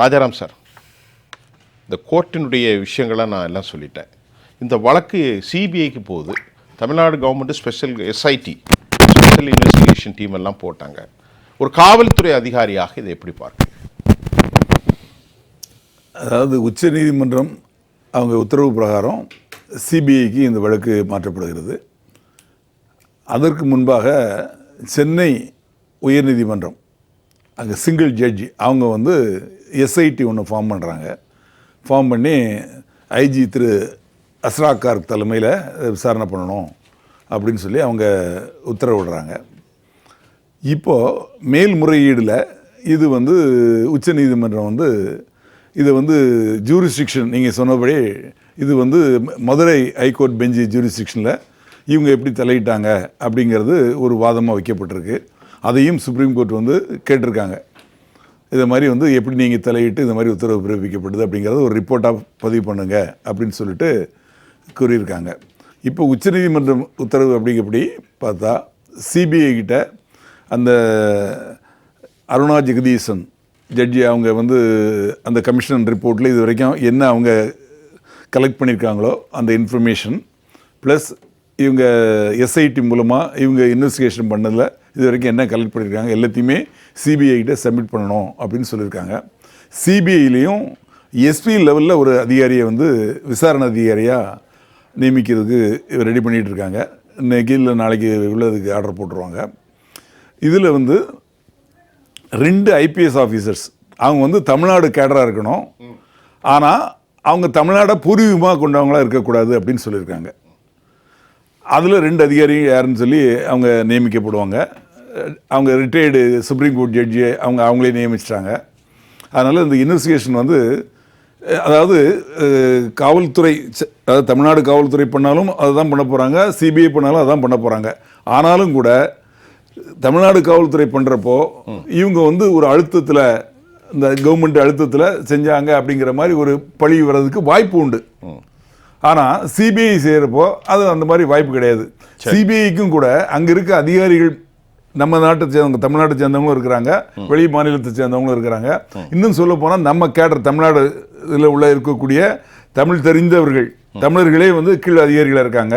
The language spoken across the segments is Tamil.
ராஜாராம் சார் இந்த கோர்ட்டினுடைய விஷயங்களை நான் எல்லாம் சொல்லிட்டேன். இந்த வழக்கு சிபிஐக்கு போகுது. Tamil Nadu government special SIT special investigation team எல்லாம் போட்டாங்க. ஒரு காவல்துறை அதிகாரியாக இதை எப்படி பார்க்க அதாவது உச்ச நீதிமன்றம் அவங்க உத்தரவு பிரகாரம் சிபிஐக்கு இந்த வழக்கு மாற்றப்படுகிறது. அதற்கு முன்பாக சென்னை உயர்நீதிமன்றம் அங்கே சிங்கிள் ஜட்ஜி அவங்க வந்து எஸ்ஐடி ஒன்று ஃபார்ம் பண்ணுறாங்க ஃபார்ம் பண்ணி ஐஜி திரு அஸ்ராக்கார் தலைமையில் விசாரணை பண்ணணும் அப்படின்னு சொல்லி அவங்க உத்தரவிடுறாங்க. இப்போது மேல்முறையீடில் இது வந்து உச்சநீதிமன்றம் வந்து இது வந்து ஜூரிஸ்டிக்ஷன் நீங்கள் சொன்னபடி இது வந்து ம- மதுரை ஹைகோர்ட் பெஞ்சு ஜூரிஸ்டிக்ஷனில் இவங்க எப்படி தலையிட்டாங்க அப்படிங்கிறது ஒரு வாதமாக வைக்கப்பட்டிருக்கு. அதையும் சுப்ரீம் கோர்ட் வந்து கேட்டிருக்காங்க. இதை மாதிரி வந்து எப்படி நீங்கள் தலையிட்டு இந்த மாதிரி உத்தரவு பிறப்பிக்கப்படுது அப்படிங்கிறத ஒரு ரிப்போர்ட்டாக பதிவு பண்ணுங்க அப்படின்னு சொல்லிட்டு கூறியிருக்காங்க. இப்போ உச்சநீதிமன்றம் உத்தரவு அப்படிங்கப்படி பார்த்தா சிபிஐ கிட்ட அந்த அருணா ஜெகதீசன் ஜட்ஜி அவங்க வந்து அந்த கமிஷன் ரிப்போர்ட்டில் இது வரைக்கும் என்ன அவங்க கலெக்ட் பண்ணியிருக்காங்களோ அந்த இன்ஃபர்மேஷன் ப்ளஸ் இவங்க எஸ்ஐடி மூலமாக இவங்க இன்வெஸ்டிகேஷன் பண்ணதில் இது வரைக்கும் என்ன கலெக்ட் பண்ணியிருக்காங்க எல்லாத்தையுமே சிபிஐ கிட்ட சப்மிட் பண்ணணும் அப்படின்னு சொல்லியிருக்காங்க. சிபிஐலேயும் எஸ்பி லெவலில் ஒரு அதிகாரியை வந்து விசாரணை அதிகாரியாக நியமிக்கிறதுக்கு ரெடி பண்ணிகிட்டு இருக்காங்க. இன்னைக்கு இல்லை நாளைக்கு உள்ளதுக்கு ஆர்டர் போட்டுருவாங்க. இதில் வந்து ரெண்டு ஐபிஎஸ் ஆஃபீஸர்ஸ் அவங்க வந்து தமிழ்நாடு கேடராக இருக்கணும். ஆனால் அவங்க தமிழ்நாடை பூர்வீகமாக கொண்டவங்களாக இருக்கக்கூடாது அப்படின்னு சொல்லியிருக்காங்க. அதில் ரெண்டு அதிகாரி யாருன்னு சொல்லி அவங்க நியமிக்கப்படுவாங்க. அவங்க ரிட்டையர்டு சுப்ரீம் கோர்ட் ஜட்ஜி அவங்க அவங்களே நியமிச்சிட்டாங்க. அதனால் இந்த இன்வெஸ்டிகேஷன் வந்து அதாவது காவல்துறை அதாவது தமிழ்நாடு காவல்துறை பண்ணாலும் அதுதான் பண்ண போகிறாங்க சிபிஐ பண்ணாலும் அதான் பண்ண போகிறாங்க ஆனாலும் கூட தமிழ்நாடு காவல்துறை பண்ணுறப்போ இவங்க வந்து ஒரு அழுத்தத்தில் இந்த கவர்மெண்ட் அழுத்தத்தில் செஞ்சாங்க அப்படிங்கிற மாதிரி ஒரு பழி வர்றதுக்கு வாய்ப்பு உண்டு. ஆனால் சிபிஐ செய்கிறப்போ அது அந்த மாதிரி வாய்ப்பு கிடையாது. சிபிஐக்கும் கூட அங்கே இருக்க அதிகாரிகள் நம்ம நாட்டை சேர்ந்தவங்க தமிழ்நாட்டை சேர்ந்தவங்களும் இருக்கிறாங்க. வெளி மாநிலத்தை சேர்ந்தவங்களும் இருக்கிறாங்க. இன்னும் சொல்ல போனால் நம்ம கேடர் தமிழ்நாடு இதில் உள்ள இருக்கக்கூடிய தமிழ் தெரிந்தவர்கள் தமிழர்களே வந்து கீழ் அதிகாரிகளாக இருக்காங்க.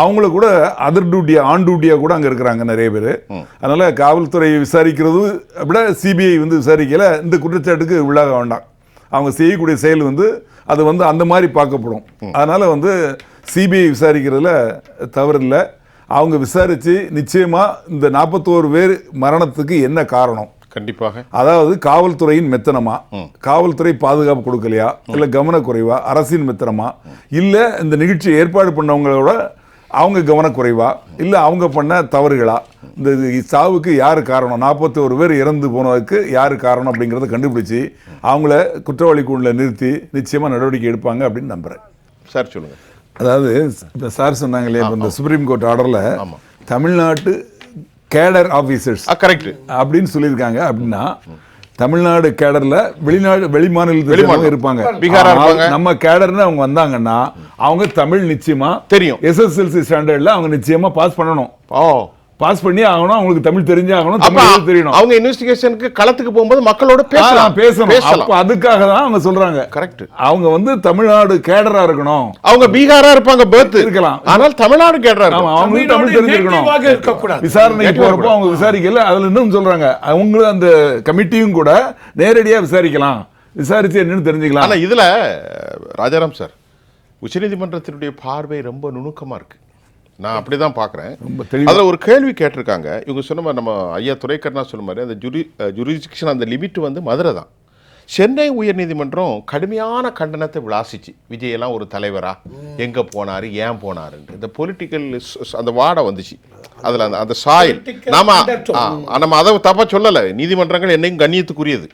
அவங்கள கூட அதர் டியூட்டியா ஆன் டியூட்டியாக கூட அங்கே இருக்கிறாங்க நிறைய பேர். அதனால் காவல்துறை விசாரிக்கிறது விட சிபிஐ வந்து விசாரிக்கல. இந்த குற்றச்சாட்டுக்கு உள்ளாக வேண்டாம். அவங்க செய்யக்கூடிய செயல் வந்து அது வந்து அந்த மாதிரி பார்க்கப்படும். அதனால் வந்து சிபிஐ விசாரிக்கிறதுல தவறில்லை. அவங்க விசாரித்து நிச்சயமாக இந்த நாற்பத்தோரு பேர் மரணத்துக்கு என்ன காரணம்? கண்டிப்பாக. அதாவது காவல்துறையின் மெத்தனமா? காவல்துறை பாதுகாப்பு கொடுக்கலையா? இல்லை கவனக்குறைவா? அரசின் மெத்தனமா? இல்லை இந்த நிகழ்ச்சி ஏற்பாடு பண்ணவங்களோட அவங்க கவனக்குறைவா? இல்லை அவங்க பண்ண தவறுகளா? இந்த சாவுக்கு யார் காரணம்? நாற்பத்தி ஒரு பேர் இறந்து போனதுக்கு யார் காரணம் அப்படிங்கிறத கண்டுபிடிச்சி அவங்கள குற்றவாளி கூண்டில் நிறுத்தி நிச்சயமாக நடவடிக்கை எடுப்பாங்க அப்படின்னு நம்புகிறேன் சார் சொல்லுங்கள் அதாவது இப்போ சார் சொன்னாங்களே இப்ப இந்த சுப்ரீம் கோர்ட் ஆர்டரில். தமிழ்நாட்டு கேடர் ஆஃபீஸர்ஸ் கரெக்ட் அப்படின்னு சொல்லியிருக்காங்க அப்படின்னா தமிழ்நாடு கேடர்ல வெளிநாடு வெளி மாநிலத்தில் இருப்பாங்க. நம்ம கேடர்னு அவங்க வந்தாங்கன்னா அவங்க தமிழ் நிச்சயமா தெரியும். எஸ்எஸ்எல்சி ஸ்டாண்டர்ட்ல அவங்க நிச்சயமா பாஸ் பண்ணணும் பாஸ் பண்ணி ஆகணும் அவங்களுக்கு தமிழ் தெரிஞ்சே ஆகணும் தமிழ் தெரியணும். அவங்க இன்வெஸ்டிகேஷனுக்கு களத்துக்கு போகும்போது மக்களோட பேசலாம். பேசணும். அப்ப அதுக்காக தான் அவங்க சொல்றாங்க. கரெக்ட் அவங்க வந்து தமிழ்நாடு கேடரா இருக்கணும். அவங்க பீகாரா இருப்பாங்க பேர்த் இருக்கலாம். ஆனால் தமிழ்நாடு ஆமா இருக்கும் அவங்களுக்கு தமிழ் தெரிஞ்சிருக்கணும். விசாரணைக்கு போறப்போ அவங்க விசாரிக்கல. அதுல இன்னும் சொல்றாங்க. அவங்களும் அந்த கமிட்டியும் கூட நேரடியா விசாரிக்கலாம். விசாரிச்சு என்னன்னு தெரிஞ்சுக்கலாம். ஆனா இதுல ராஜாராம் சார் உச்சநீதிமன்றத்தினுடைய பார்வை ரொம்ப நுணுக்கமா இருக்கு. நான் அப்படிதான் பார்க்குறேன். ரொம்ப தெளிவா. அதுல ஒரு கேள்வி கேட்டிருக்காங்க. இவங்க சொன்ன மாதிரி நம்ம ஐயா துரைக்கண்ணா சொன்ன மாதிரி அந்த ஜுரி ஜுரிஸ்டிக்ஷன் அந்த லிமிட் வந்து மதுரை தான். சென்னை உயர்நீதிமன்றம் கடுமையான கண்டனத்தை விளாசிச்சு. விஜயெல்லாம் ஒரு தலைவரா? எங்க போனாரு? ஏன் போனாருன்ட்டு. இந்த பொலிட்டிக்கல் அந்த வாடை வந்துச்சு. அதுல அந்த அந்த சாயல். நாம நம்ம அதை தப்பா சொல்லலை. நீதிமன்றங்கள் என்னையும் கண்ணியத்துக்குரியது.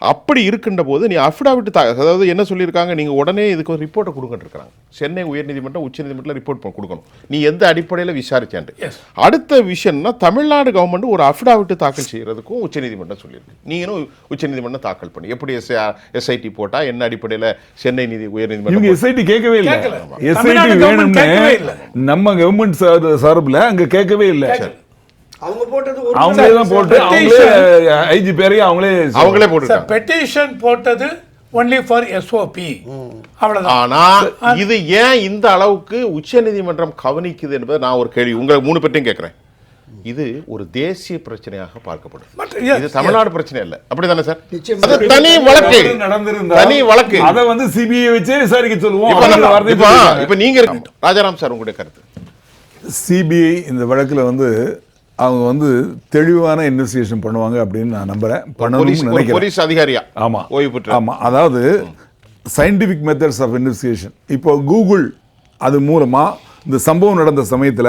அப்படி இருக்கின்ற போது நீ அஃபிடாவிட் தா அதாவது என்ன சொல்லியிருக்காங்க? நீங்கள் உடனே இதுக்கு ஒரு ரிப்போர்ட்டை கொடுங்கன்னு இருக்காங்க சென்னை உயர்நீதிமன்றம் உச்சநீதிமன்றத்தில் ரிப்போர்ட் கொடுக்கணும். நீ எந்த அடிப்படையில் விசாரிச்சான்ட்டு. அடுத்த விஷயம்னா தமிழ்நாடு கவர்மெண்ட் ஒரு அஃபிடாவிட் தாக்கல் செய்யறதுக்கும் உச்சநீதிமன்றம் சொல்லியிருக்கு. நீங்களும் உச்சநீதிமன்றம் தாக்கல் பண்ணி எப்படி எஸ் எஸ்ஐடி போட்டா என்ன அடிப்படையில் சென்னை நீதி உயர்நீதிமன்றம் எஸ்ஐடி கேட்கவே இல்ல. கேட்கல. எஸ்ஐடி வேணும்னு. நம்ம கவர்மெண்ட் சார்பில் அங்க கேட்கவே இல்ல. அவங்க போட்டது ஒரு அவங்களே தான் போட்டு அவங்களே ஐஜி பேரையும் அவங்களே அவங்களே போட்டுருக்காங்க பெட்டிஷன் போட்டது ஒன்லி ஃபார் எஸ்ஓபி அவ்வளவுதான். ஆனா இது ஏன் இந்த அளவுக்கு உச்சநீதிமன்றம் கவனிக்குது என்பது நான் ஒரு கேள்வி உங்களை மூணு பேர்ட்டையும் கேட்கிறேன். இது ஒரு தேசிய பிரச்சனையாக பார்க்கப்படுது. Yes, இது தமிழ்நாடு பிரச்சனை இல்ல. அப்படிதானே சார் தனி வழக்கு. நடந்திருந்தா தனி வழக்கு. அதை வந்து சிபிஐ வச்சே விசாரிக்க சொல்லுவோம். இப்ப நீங்க ராஜாராம் சார் உங்களுடைய கருத்து. சிபிஐ இந்த வழக்குல வந்து அவங்க வந்து தெளிவான இன்வெஸ்டிகேஷன் பண்ணுவாங்க அப்படின்னு நான் நம்புறேன். பண்ணணும்னு நினைக்கிறேன். போலீஸ் அதிகாரியா? ஆமா. ஓய்வு பெற்ற ஆமா. அதாவது சயின்டிஃபிக் மெத்தட்ஸ் ஆஃப் இன்வெஸ்டிகேஷன் இப்போ கூகுள் அது மூலமா இந்த சம்பவம் நடந்த சமயத்துல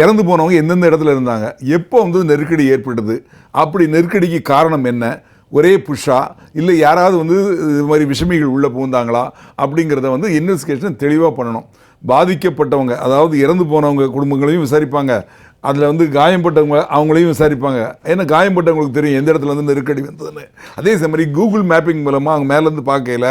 இறந்து போனவங்க எந்தெந்த இடத்துல இருந்தாங்க எப்போ வந்து நெருக்கடி ஏற்பட்டது அப்படி நெருக்கடிக்கு காரணம் என்ன ஒரே புஷ்ஷா இல்லை யாராவது வந்து இது மாதிரி விஷமிகள் உள்ளே புகுந்தாங்களா அப்படிங்கிறத வந்து இன்வெஸ்டிகேஷன் தெளிவாக பண்ணணும். பாதிக்கப்பட்டவங்க அதாவது இறந்து போனவங்க குடும்பங்களையும் விசாரிப்பாங்க. அதில் வந்து காயம்பட்டவங்க அவங்களையும் விசாரிப்பாங்க. ஏன்னா காயம்பட்டவங்களுக்கு தெரியும் எந்த இடத்துல வந்து நெருக்கடி வந்ததுன்னு. அதே மாதிரி கூகுள் மேப்பிங் மூலமாக அவங்க மேலேருந்து பார்க்கையில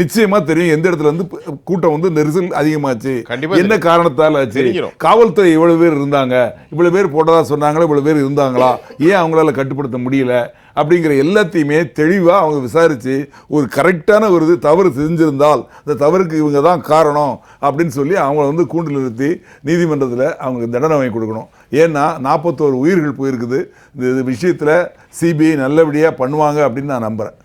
நிச்சயமாக தெரியும் எந்த இடத்துல வந்து கூட்டம் வந்து நெரிசல் அதிகமாச்சு. கண்டிப்பா என்ன காரணத்தால் ஆச்சு. காவல்துறை இவ்வளவு பேர் இருந்தாங்க. இவ்வளவு பேர் போட்டதா சொன்னாங்களா? இவ்வளவு பேர் இருந்தாங்களா? ஏன் அவங்களால கட்டுப்படுத்த முடியல? அப்படிங்கிற எல்லாத்தையுமே தெளிவாக அவங்க விசாரித்து ஒரு கரெக்டான ஒரு இது தவறு செஞ்சிருந்தால் அந்த தவறுக்கு இவங்க தான் காரணம் அப்படின்னு சொல்லி அவங்கள வந்து கூண்டில் நிறுத்தி நீதிமன்றத்தில் அவங்களுக்கு தண்டனை வாங்கி கொடுக்கணும். ஏன்னா நாற்பத்தோரு உயிர்கள் போயிருக்குது. இந்த விஷயத்தில் சிபிஐ நல்லபடியாக பண்ணுவாங்க அப்படின்னு நான் நம்புகிறேன்